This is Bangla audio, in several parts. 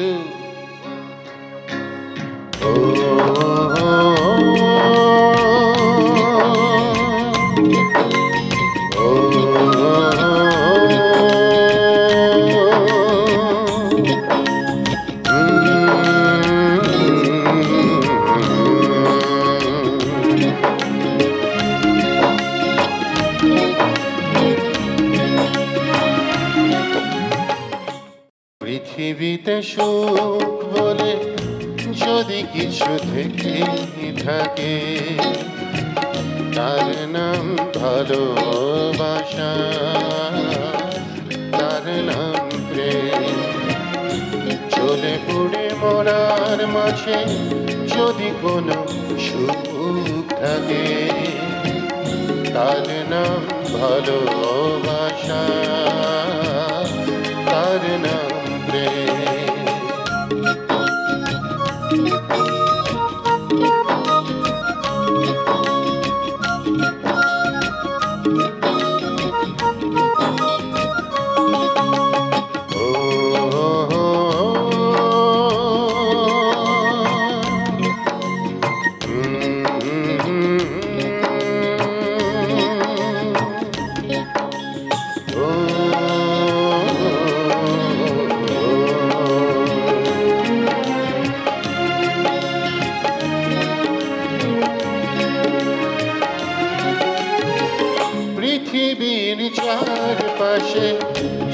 do. Oh. পৃথিবীতে সুখ বলে যদি কিছু থেকে থাকে, তার নাম ভালোবাসা, তার নাম প্রেম। চলে পড়ে মরার মাঝে যদি কোনো সুখ থাকে, তার নাম ভালোবাসা, তার নাম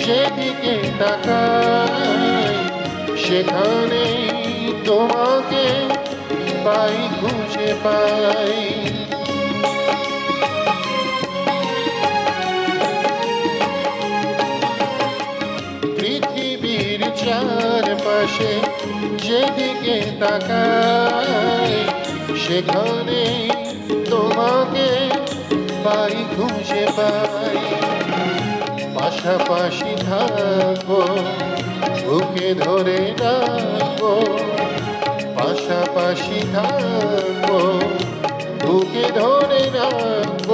যেদিকে তাকাই, সেখানে তোমাকে পাই, খুঁজে পাই। পৃথিবীর চারপাশে যেদিকে তাকাই, সেখানে তোমাকে পাই, খুঁজে পাই। পাশাপাশি থাকব বুকে ধরে রাখব পাশাপাশি থাকব বুকে ধরে রাখব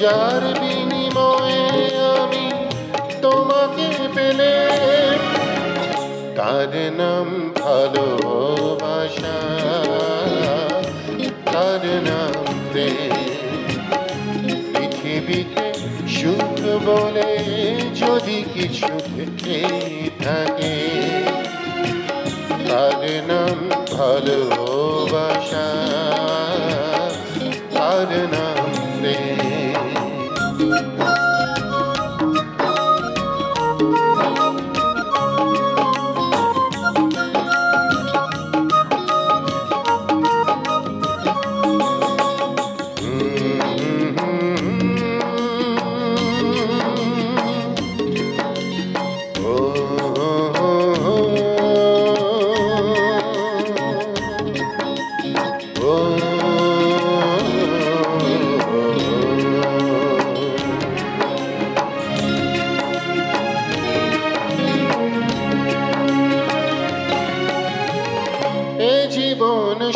যার বিনিময়ে আমি তোমাকে পেলে, তার নাম ভালোবাসা সুখ বলে যদি কিছু থেকে থাকে তার নাম ভালোবাসা তার নাম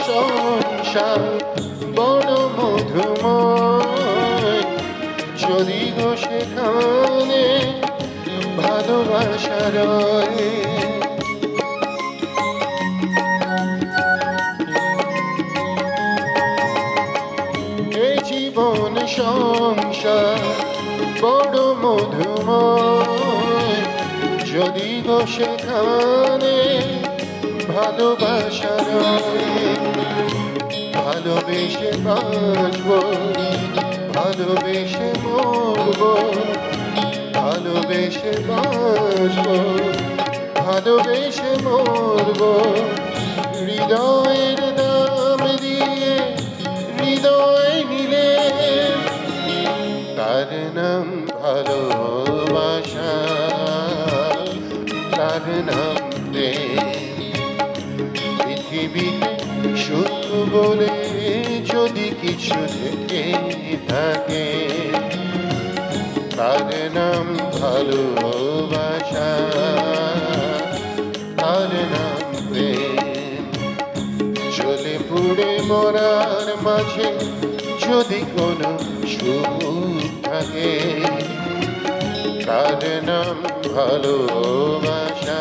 সংসার বড় মধুময়। যদি গো সেখানে ভালোবাসা রয়। জীবন সংসার বড় মধুময়। যদি গো সেখানে ভালোবাসা রয়, ভালোবেসে বাঁচব, ভালোবেসে মরব, ভালোবেসে বাঁচব, ভালোবেসে মরব। হৃদয়ের দাম দিয়ে, হৃদয় নিলে তার নাম ভালোবাসা, তার নাম পৃথিবীতে সুখ বলে যদি কিছু থেকে থাকে, তার নাম ভালোবাসা, তার নাম চলে পুড়ে মরার মাঝে যদি কোনো সুখ থাকে, তার নাম ভালোবাসা।